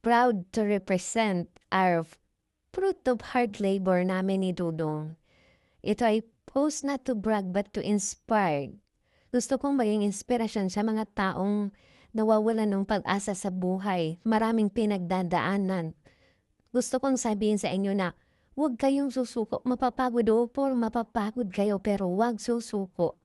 proud to represent our fruit of hard labor namin ni Dudong. Ito ay post not to brag but to inspire. Gusto kong maging inspirasyon sa mga taong nawawalan ng pag-asa sa buhay, maraming pinagdadaanan. Gusto kong sabihin sa inyo na huwag kayong susuko. Mapapagod o mapapagod kayo pero huwag susuko.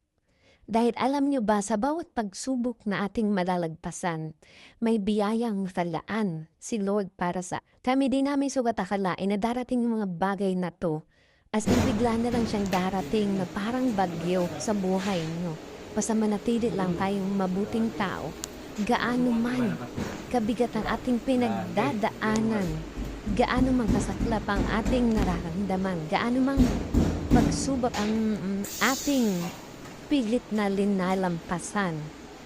Dahil alam nyo ba sa bawat pagsubok na ating malalagpasan, may biyayang talaan si Lord para sa kami din namin sugat akalain na darating yung mga bagay na to as in bigla na lang siyang darating na parang bagyo sa buhay nyo. Basta manatili lang tayong mabuting tao. Gaano man kabigat ang ating pinagdadaanan, gaano man kasaklap ang ating nararamdaman, gaano man pagsubok ang mm, ating pilit na linalampasan.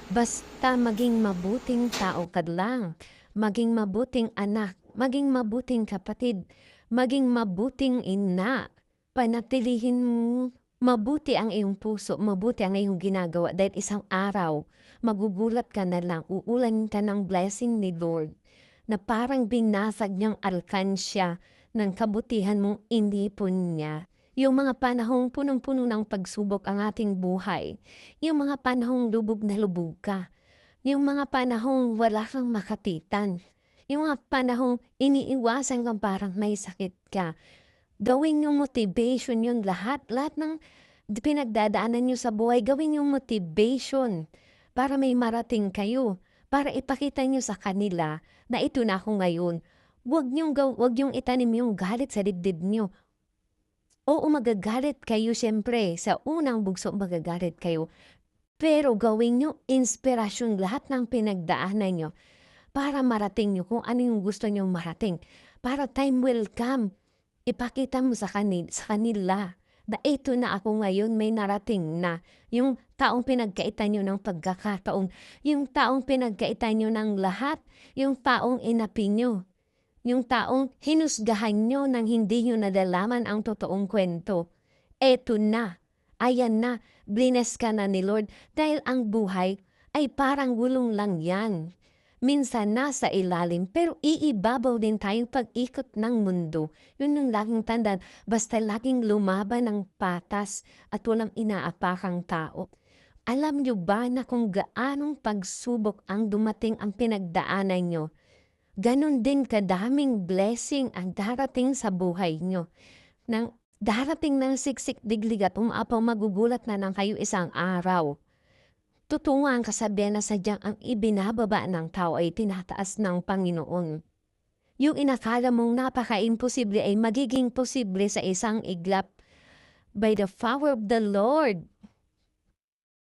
Basta maging mabuting tao ka lang, maging mabuting anak, maging mabuting kapatid, maging mabuting ina. Panatilihin mo mabuti ang iyong puso, mabuti ang iyong ginagawa dahil isang araw, magugulat ka na lang, uulan ka ng blessing ni Lord na parang binasag niyang alkansya ng kabutihan mong inipon niya. Yung mga panahong punong-puno ng pagsubok ang ating buhay. Yung mga panahong lubog na lubog ka. Yung mga panahong wala kang makatitan. Yung mga panahong iniiwasan kang parang may sakit ka. Gawin yung motivation yung lahat. Lahat ng pinagdadaanan nyo sa buhay, gawin yung motivation para may marating kayo. Para ipakita nyo sa kanila na ito na ako ngayon. Huwag niyong, huwag yung itanim yung galit sa dibdib nyo. Oo, magagalit kayo siyempre. Sa unang bugso, magagalit kayo. Pero gawin nyo inspirasyon lahat ng pinagdaanan nyo para marating nyo kung ano yung gusto nyo marating. Para time will come, ipakita mo sa, kanil, sa kanila na ito na ako ngayon, may narating na. Yung taong pinagkaitan nyo ng pagkakataon, yung taong pinagkaitan nyo ng lahat, yung taong inapi nyo, yung taong hinusgahan nyo nang hindi nyo nadalaman ang totoong kwento. Eto na. Ayan na. Blines ka na ni Lord dahil ang buhay ay parang gulong lang yan. Minsan nasa ilalim pero iibabaw din tayong pag-ikot ng mundo. Yun yung laging tandaan. Basta laging lumaban ng patas at walang inaapakang tao. Alam nyo ba na kung gaanong pagsubok ang dumating ang pinagdaanan nyo, ganon din kadaming blessing ang darating sa buhay nyo. Nang darating ng siksik diglig at umapaw magugulat na ng kayo isang araw. Totoo ang kasabihan na sadyang ang ibinababa ng tao ay tinataas ng Panginoon. Yung inakala mong napaka-imposible ay magiging posible sa isang iglap by the power of the Lord.